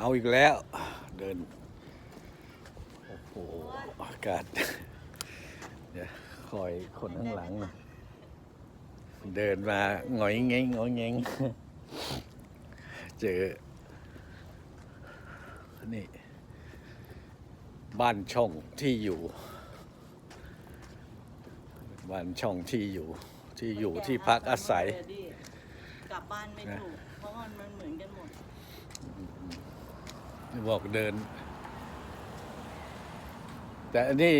าวอีกแล้ว เดิน โอ้โหอากาศ เดี๋ยวคอยคนข้างหลังหน่อยเดินมาหงอยเงงหงอยเงงเจอ นี่ บ้านช่องที่อยู่ บ้านช่องที่อยู่ ที่อยู่ที่พักอาศัย กลับบ้านไม่ถูก เพราะมันเหมือนกันหมด บอกเดิน แต่อันนี้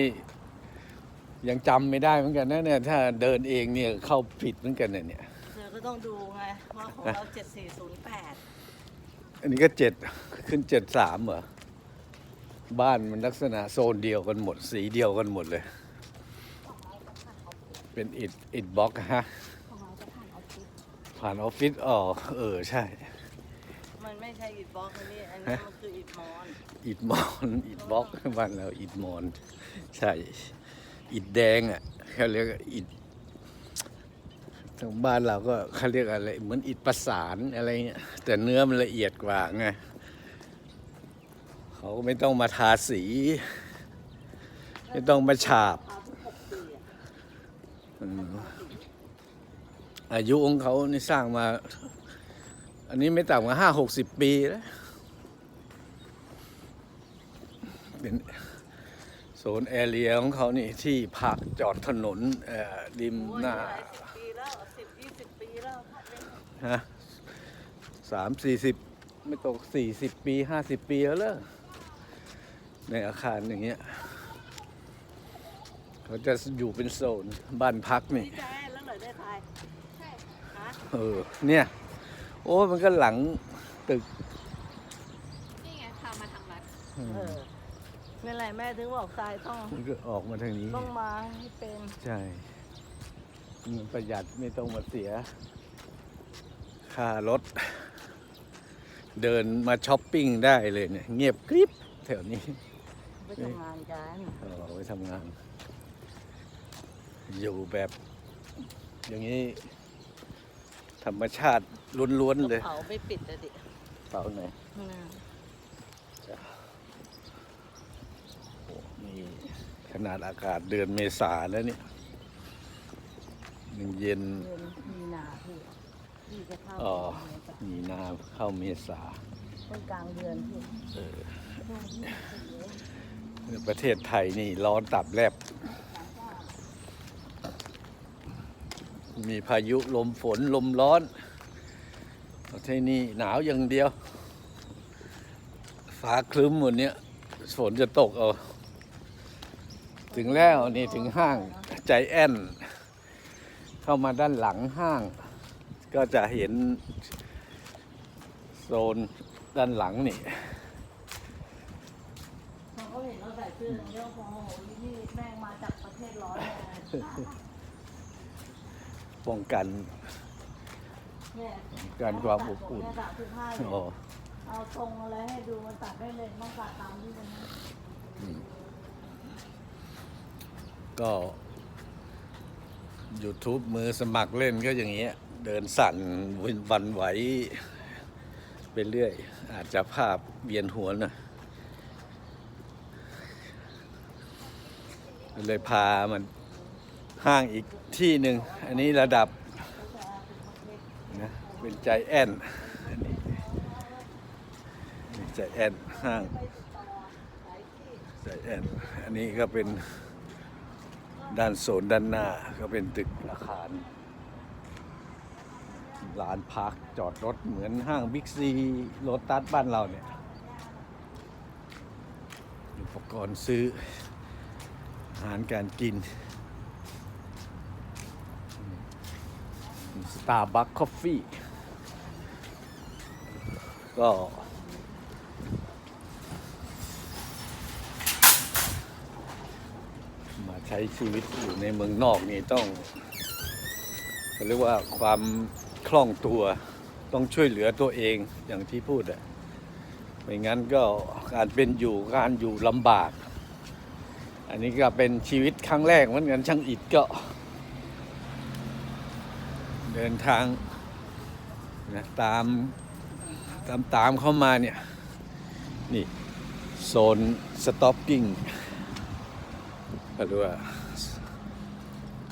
ยังจำไม่ได้เหมือนกันนะเนี่ยถ้าเดินเองเนี่ยเข้าผิดเหมือนกันเนี่ยเนี่ยเธอก็ต้องดูไงว่าของเรา7408อันนี้ก็เจ็ดขึ้นเจ็ดสามเหรอ บ้านมันลักษณะโซนเดียวกันหมด สีเดียวกันหมดเลย เป็นอิดอิดบล็อกฮะผ่านออฟฟิศอ๋อเออ ใช่มัน ไม่ใช่อิฐบล็อกอันนี้อันนี้มันคืออิฐมอนอิดมอนอิดบล็อกบ้านเราอิดมอน ใช่ อิดแดงอะเขาเรียกว่าอิดทางบ้านเราก็เขาเรียกอะไร เหมือนอิดประสานอะไรเงี้ยแต่เนื้อมันละเอียดกว่าไงเขาก็ไม่ต้องมาทาสี ไม่ต้องมาฉาบอืมอายุของเขานี่สร้างมา อันนี้ไม่ต่ำกว่าห้าหกสิบปีแล้วเป็นโซนแอเรียของเขานี่ที่พักจอดถนนเอ่อริมโอ้ยหน้าหลายสิบปีแล้วสิบยี่สิบปีแล้วพัดเป็นฮะสามสี่สิบไม่ตกสี่สิบปีห้าสิบปีแล้วเลอในอาคารอย่างเงี้ยเขาจะอยู่เป็นโซนบ้านพักนี่พี่แจ๊แล้วเหรอได้ทายใช่ฮะเออเนี่ย โอ้มันก็หลังตึกนี่ไงพามาทางรัดเออนี่นแหละแม่ถึงบอกทรายต้องมันก็ออกมาทางนี้ ต้องมาให้เป็นใช่มันประหยัดไม่ต้องมาเสีย ค่ารถ เดินมาช้อปปิ้งได้เลยเนี่ย เงียบกริบแถวนี้ ไปทำงานกันเอาไว้ทำงาน อยู่แบบ อย่างนี้ ธรรมชาติล้วนๆเลยเผาไม่ปิดเลยดิเปล่าไหนข้างหน้าโอ้นี่ขนาดอากาศเดือนเมษาแล้วเนี่ยมันเย็นเดือนมีนาพี่พี่จะเข้าอ๋อเดือนเมษามีนาเข้าเมษาต้นกลางเดือนพี่เออช่วงที่เยอะประเทศไทยนี่ร้อนตับแลบ มีพายุลมฝนลมร้อนประเทศนี้หนาวอย่างเดียว ฟ้าคลึ้มหมดเนี้ฝนจะตกเอา ถึงแล้วนี่ถึงห้างใจแอนเข้ามาด้านหลังห้าง ก็จะเห็นโซนด้านหลังนี่เขาเห็นเราใส่เสื้ออย่างเยวพอโอ้โหนี่แม่งมาจากประเทศร้อนเลย ป้องกันการความอบอุ่นเอ๋อเอาทรงอะไรให้ดูมันตัดได้เลยต้องตัดตามที่มันก็ YouTube มือสมัครเล่นก็อย่างเงี้ย เดินสั่นวินวันไหวไปเรื่อย อาจจะภาพเวียนหัวหนะเลยพามัน ห้างอีกที่หนึ่ง อันนี้ระดับนะเป็นใจแอนอันนี้ใจแอนห้างใจแอนอันนี้ก็เป็นด้านโซนด้านหน้าก็เป็นตึกอาคารลานพักจอดรถเหมือนห้างบิ๊กซีโลตัสบ้านเราเนี่ยอุปกรณ์ซื้ออาหารการกิน สตาร์บัคคอฟฟี่ก็ มาใช้ชีวิตอยู่ในเมืองนอกนี่ต้องเรียกว่าความคล่องตัวต้องช่วยเหลือตัวเองอย่างที่พูดอะไม่งั้นก็การเป็นอยู่การอยู่ลำบาก อันนี้ก็เป็นชีวิตครั้งแรกเหมือนกันช่างอิดก็ ดินทางนะตามตามตามเข้ามาเนี่ย นี่ โซนสต็อกกิ้งก็รู้ว่า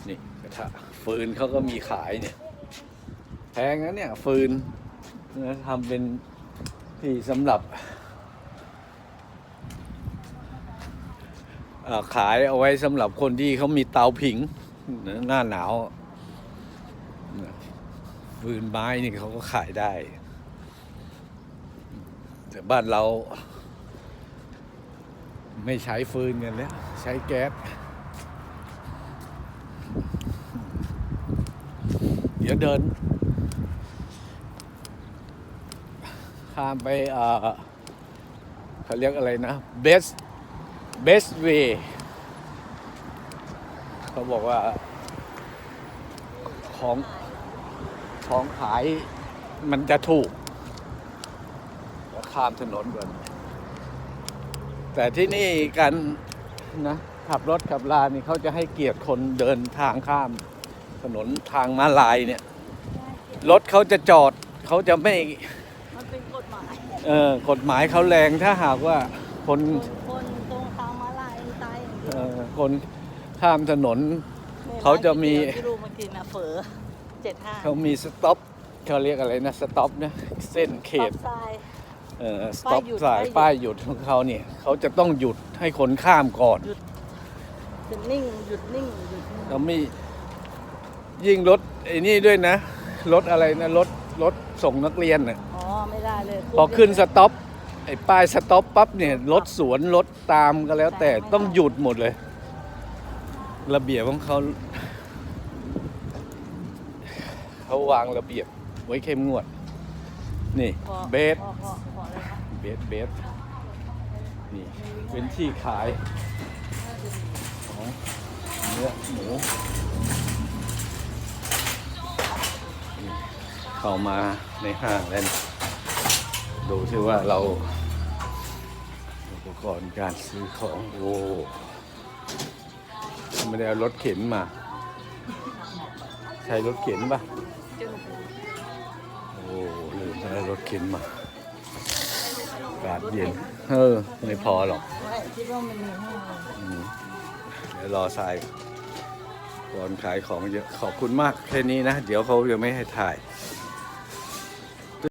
นี่กระทะฟืนเขาก็มีขายเนี่ย แพงนะเนี่ย ฟืนนะทำเป็นที่สำหรับขายเอาไว้สำหรับคนที่เขามีเตาผิงหน้าหนาว ฟืนไม้นี่เขาก็ขายได้ แต่บ้านเรา ไม่ใช้ฟืนกันแล้วใช้แก๊สเดี๋ยวเดิน ข้ามไปเอ่อเขาเรียกอะไรนะ best best way เขาบอกว่าของ ของขายมันจะถูกแล้วข้ามถนนก่อน แต่ที่นี่กันนะขับรถขับลานี่เขาจะให้เกียรติคนเดินทางข้ามถนนทางม้าลายเนี่ย รถเขาจะจอดเขาจะไม่ มันเป็นกฎหมาย เออกฎหมายเขาแรงถ้าหากว่าคนคนตรงทางมาลายตายอย่างเดีเอ่ยวอคนข้ามถนนเขาจะมีที่ดูมากินอะเฝอ เจ็ดห้าเขามีสต็อปเขาเรียกอะไรนะสต็อปนะเส้นเขตทราย เอ่อสต็อปป้ายหยุดสายป้าป้ายยหหยุยุด ดของเขาเนี่ยเขาจะต้องหยุดให้คนข้ามก่อน จะนิ่งหยุดนิ่งหยุดนิ่งแล้วมียิ่งรถไอ้นี่ด้วยนะ รถอะไรนะ รถรถส่งนักเรียนน่ะอ๋อ ไม่ได้เลยพอขึ้นสต็อปไอ้ป้ายสต็อปปั๊บเนี่ยรถสวนรถตามก็แล้วแต่ต้องหยุดหมดเลย ระเบียบของเขา เขาวางระเบียบไว้เข้มงวด นี่พอเบสพอพอพอเลยครับเบสเบสนี่เป็นที่ขายของเนื้อหมูนี่เข้ามาในห้างแล้วนะดูที่ว่าเรา อุปกรณ์การซื้อของโอ้ไม่ได้เอารถเข็นมา ใช้รถเข็นปะโอ้ ลืมไม่ได้รถเข็นมาอากาศเย็น เออ ไม่พอหรอกไม่คิดว่ามันมีห้องอืมเดี๋ยวรอทรายก่อนขายของเยอะ ขอบคุณมากแค่นี้นะ เดี๋ยวเขายังไม่ให้ถ่ายเ